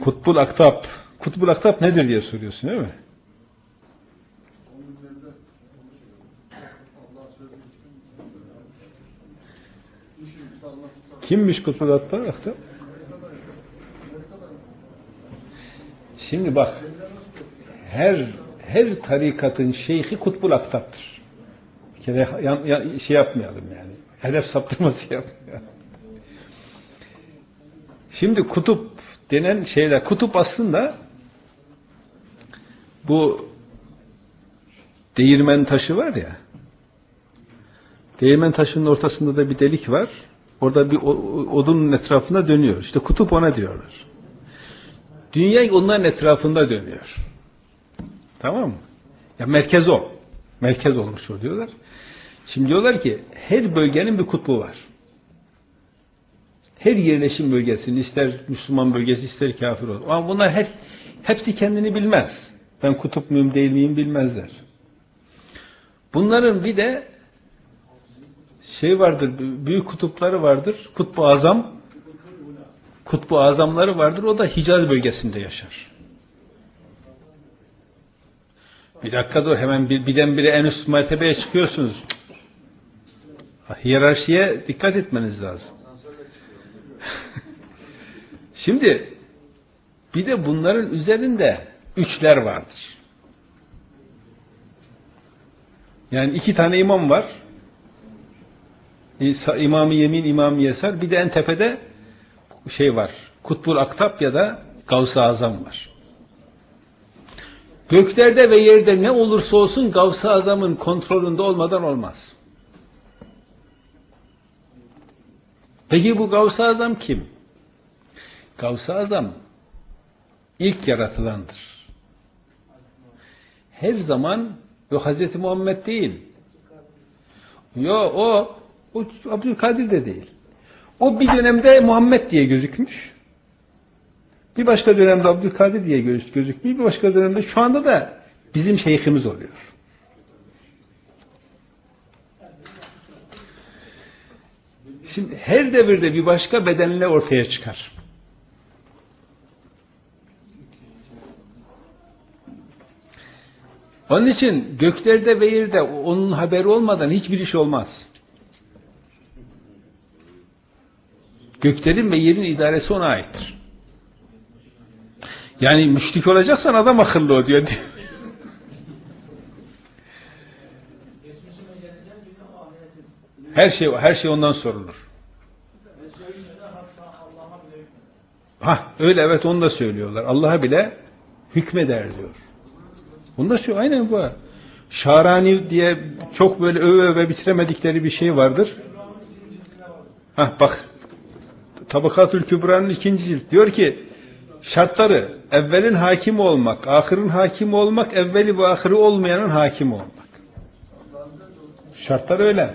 Kutbul Aktap. Kutbul Aktap nedir diye soruyorsun değil mi? Kimmiş Kutbul Aktap? Şimdi bak her her tarikatın şeyhi Kutbul Aktap'tır. Bir kere yan, yan- şey yapmayalım yani. Hedef saptırması yapmayalım. Şimdi kutup denen şeyler, kutup aslında bu değirmen taşı var ya, değirmen taşının ortasında da bir delik var. Orada bir odunun etrafında dönüyor. İşte kutup ona diyorlar. Dünya onların etrafında dönüyor. Tamam mı? Ya merkez o. Merkez olmuş oluyorlar. Şimdi diyorlar ki her bölgenin bir kutbu var. Her yerleşim bölgesinin ister Müslüman bölgesi ister kafir olur. Ama bunlar her, hepsi kendini bilmez. Ben kutup muyum değil miyim bilmezler. Bunların bir de şey vardır, büyük kutupları vardır. Kutbu Azam, Kutbu Azamları vardır. O da Hicaz bölgesinde yaşar. Bir dakika dur hemen bir, birdenbire en üst mertebeye çıkıyorsunuz. Hiyerarşiye dikkat etmeniz lazım. Şimdi bir de bunların üzerinde üçler vardır. Yani iki tane imam var. İmam-ı Yemin, İmam-ı Yesar. Bir de en tepede şey var. Kutbul Aktap ya da Gavs-ı Azam var. Göklerde ve yerde ne olursa olsun Gavs-ı Azam'ın kontrolünde olmadan olmaz. Peki bu Gavs-ı Azam kim? Gavs-ı Azam ilk yaratılandır. Her zaman o Hazreti Muhammed değil. Yo o, o Abdülkadir de değil. O bir dönemde Muhammed diye gözükmüş. Bir başka dönemde Abdülkadir diye göz- gözükmüş. Bir başka dönemde şu anda da bizim şeyhimiz oluyor. Şimdi her devirde bir başka bedenle ortaya çıkar. Onun için göklerde ve yerde onun haberi olmadan hiçbir iş olmaz. Göklerin ve yerin idaresi ona aittir. Yani müşrik olacaksan adam akıllı ol diyor. Her şey her şey ondan sorulur. Ha öyle evet onu da söylüyorlar. Allah'a bile hükmeder diyor. Bunu da söylüyor. Aynen bu. Şarani diye çok böyle öve öve bitiremedikleri bir şey vardır. Ha bak Tabakatül Kübra'nın ikinci cilt diyor ki şartları evvelin hakim olmak, ahırın hakim olmak, evveli ve ahırı olmayanın hakim olmak. Şartlar öyle.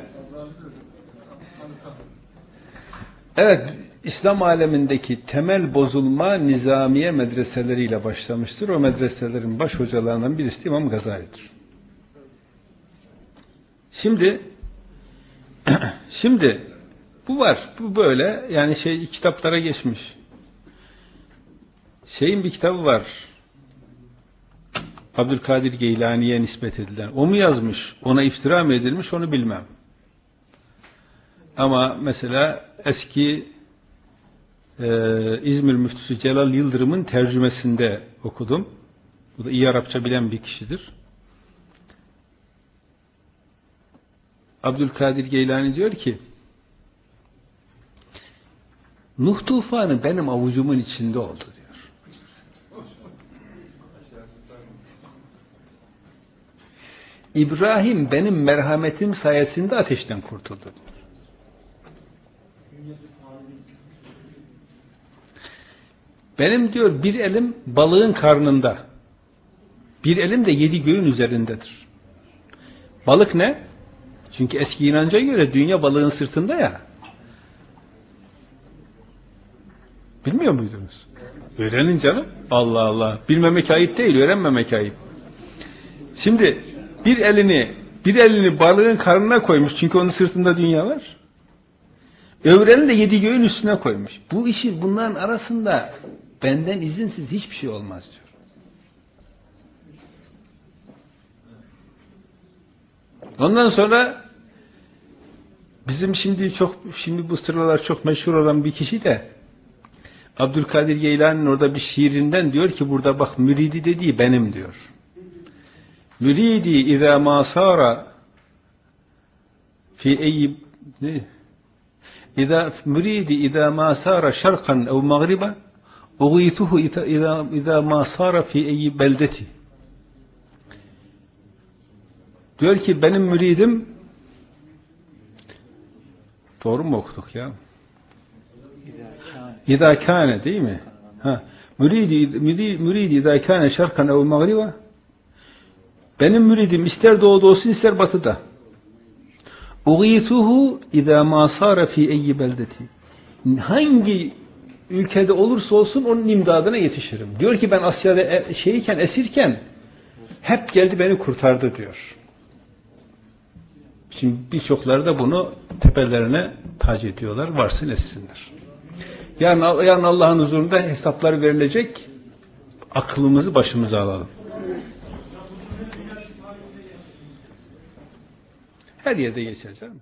Evet, İslam alemindeki temel bozulma nizamiye medreseleriyle başlamıştır. O medreselerin baş hocalarından birisi İmam Gazali'dir. Şimdi şimdi bu var. Bu böyle. Yani şey kitaplara geçmiş. Şeyin bir kitabı var. Abdülkadir Geylani'ye nispet edilen. O mu yazmış? Ona iftira mı edilmiş? Onu bilmem. Ama mesela eski e, İzmir müftüsü Celal Yıldırım'ın tercümesinde okudum. Bu da iyi Arapça bilen bir kişidir. Abdülkadir Geylani diyor ki Nuh tufanı benim avucumun içinde oldu diyor. İbrahim benim merhametim sayesinde ateşten kurtuldu. Benim diyor bir elim balığın karnında. Bir elim de yedi göğün üzerindedir. Balık ne? Çünkü eski inanca göre dünya balığın sırtında ya. Bilmiyor muydunuz? Öğrenin canım. Allah Allah. Bilmemek ayıp değil, öğrenmemek ayıp. Şimdi bir elini bir elini balığın karnına koymuş çünkü onun sırtında dünya var. Öbür elini de yedi göğün üstüne koymuş. Bu işi bunların arasında Benden izinsiz hiçbir şey olmaz diyor. Ondan sonra bizim şimdi çok şimdi bu sıralar çok meşhur olan bir kişi de Abdülkadir Geylani'nin orada bir şiirinden diyor ki burada bak müridi dediği benim diyor. Müridi izâ mâ sâra fi eyyi ne? İzâ müridi izâ mâ sâra şarkan ev mağriba izâ, izâ, izâ mâ sâra fi eyyi beldeti Diyor ki benim müridim doğru mu okuduk ya? İzâ kâne değil mi? Ha. Müridi, müridi, izâ kâne şarkan ev mağriba benim müridim ister doğuda olsun ister batıda. Uğituhu izâ mâ sâre fî eyyi beldeti. Hangi ülkede olursa olsun onun imdadına yetişirim. Diyor ki ben Asya'da e- şeyken esirken hep geldi beni kurtardı diyor. Şimdi birçokları da bunu tepelerine tac ediyorlar. Varsın etsinler. Yani, yani Allah'ın huzurunda hesaplar verilecek. Aklımızı başımıza alalım. Her yerde geçer canım.